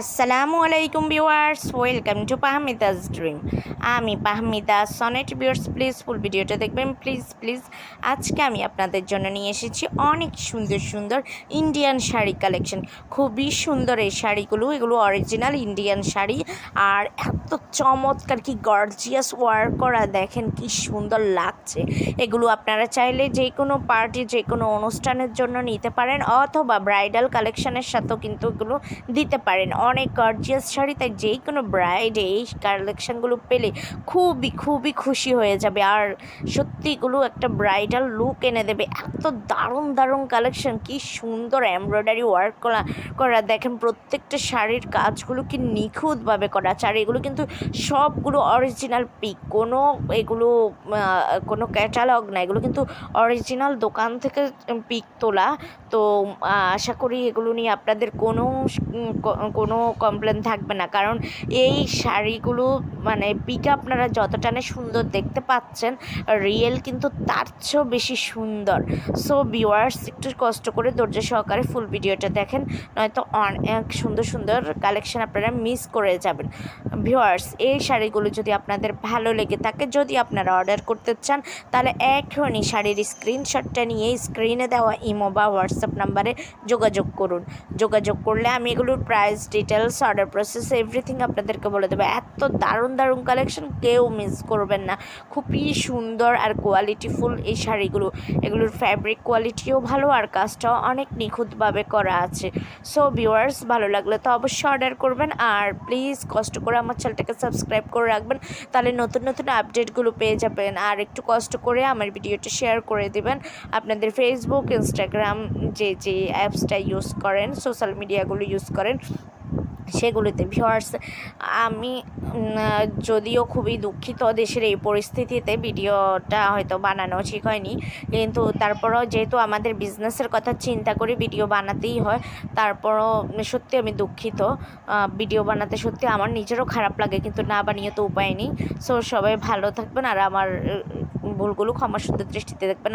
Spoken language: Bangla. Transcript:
আসসালামু আলাইকুম viewers, welcome to Pahmida's dream. আমি Pahmida Sonet viewers, please full ভিডিওটা দেখবেন, প্লিজ প্লিজ। আজকে আমি আপনাদের জন্য নিয়ে এসেছি অনেক সুন্দর সুন্দর ইন্ডিয়ান শাড়ি কালেকশন খুবই সুন্দর এই শাড়িগুলো, এগুলো অরিজিনাল ইন্ডিয়ান শাড়ি। আর এত চমৎকার, কি গর্জিয়াস ওয়ার্ক করা, দেখেন কি সুন্দর লাগছে। এগুলো আপনারা চাইলে যে কোনো পার্টি যে কোনো অনুষ্ঠানের জন্য নিতে পারেন, অথবা ব্রাইডাল কালেকশনের সাথেও কিন্তু এগুলো দিতে পারেন। অনেক গর্জিয়াস শাড়ি, তাই যে কোনো ব্রাইড এই কালেকশানগুলো পেলে খুবই খুবই খুশি হয়ে যাবে। আর সত্যি এগুলো একটা ব্রাইডাল লুক এনে দেবে। এত দারুণ দারুণ কালেকশন কি সুন্দর এমব্রয়ডারি ওয়ার্ক করা করা। দেখেন প্রত্যেকটা শাড়ির কাজগুলো কি নিখুঁতভাবে করা আর এগুলো কিন্তু সবগুলো অরিজিনাল পিক কোনো এগুলো কোনো ক্যাটালগ না। এগুলো কিন্তু অরিজিনাল দোকান থেকে পিক তোলা। তো আশা করি এগুলো নিয়ে আপনাদের কোনো কোনো কমপ্লেন থাকবে না। কারণ এই শাড়িগুলো মানে পিক আপনারা যতটা না সুন্দর দেখতে পাচ্ছেন রিয়েল কিন্তু তার চেয়েও বেশি সুন্দর। সো ভিওয়ার্স একটু কষ্ট করে ধৈর্য সহকারে ফুল ভিডিওটা দেখেন, নয়তো অনেক সুন্দর সুন্দর কালেকশন আপনারা মিস করে যাবেন। ভিউয়ার্স এই শাড়িগুলো যদি আপনাদের ভালো লেগে থাকে, যদি আপনারা অর্ডার করতে চান, তাহলে এখনই শাড়ির স্ক্রিনশটটা নিয়ে স্ক্রিনে দেওয়া ইমো বা হোয়াটসঅ্যাপ নাম্বারে যোগাযোগ করুন। যোগাযোগ করলে আমি এগুলোর price details order process everything আপনাদেরকে বলে দেবো। এত দারুণ দারুণ কালেকশন কেউ মিস করবেন না। খুবই সুন্দর আর কোয়ালিটিফুল এই শাড়িগুলো। এগুলোর ফ্যাব্রিক কোয়ালিটিও ভালো আর কাজটাও অনেক নিখুঁতভাবে করা আছে। সো ভিউয়ার্স ভালো লাগলে তো অবশ্যই অর্ডার করবেন। আর প্লিজ কষ্ট করে আমার চ্যানেলটাকে সাবস্ক্রাইব করে রাখবেন। তাহলে নতুন নতুন আপডেটগুলো পেয়ে যাবেন। আর একটু কষ্ট করে আমার ভিডিওটা শেয়ার করে দেবেন। আপনাদের ফেসবুক ইনস্টাগ্রাম যে যে অ্যাপসটা ইউজ করেন সোশ্যাল মিডিয়াগুলো ইউজ করেন সেগুলিতে ভিউয়ার্স আমি যদিও খুবই দুঃখিত দেশের এই পরিস্থিতিতে ভিডিওটা হয়তো বানানো ঠিক হয়নি। কিন্তু তারপরও যেহেতু আমাদের বিজনেসের কথা চিন্তা করে ভিডিও বানাতেই হয়, তারপরও সত্যি আমি দুঃখিত। ভিডিও বানাতে সত্যি আমার নিজেরও খারাপ লাগে, কিন্তু না বানিয়ে তো উপায় নেই। সো সবাই ভালো থাকবেন আর আমার ভুলগুলো ক্ষমা দৃষ্টিতে দেখবেন।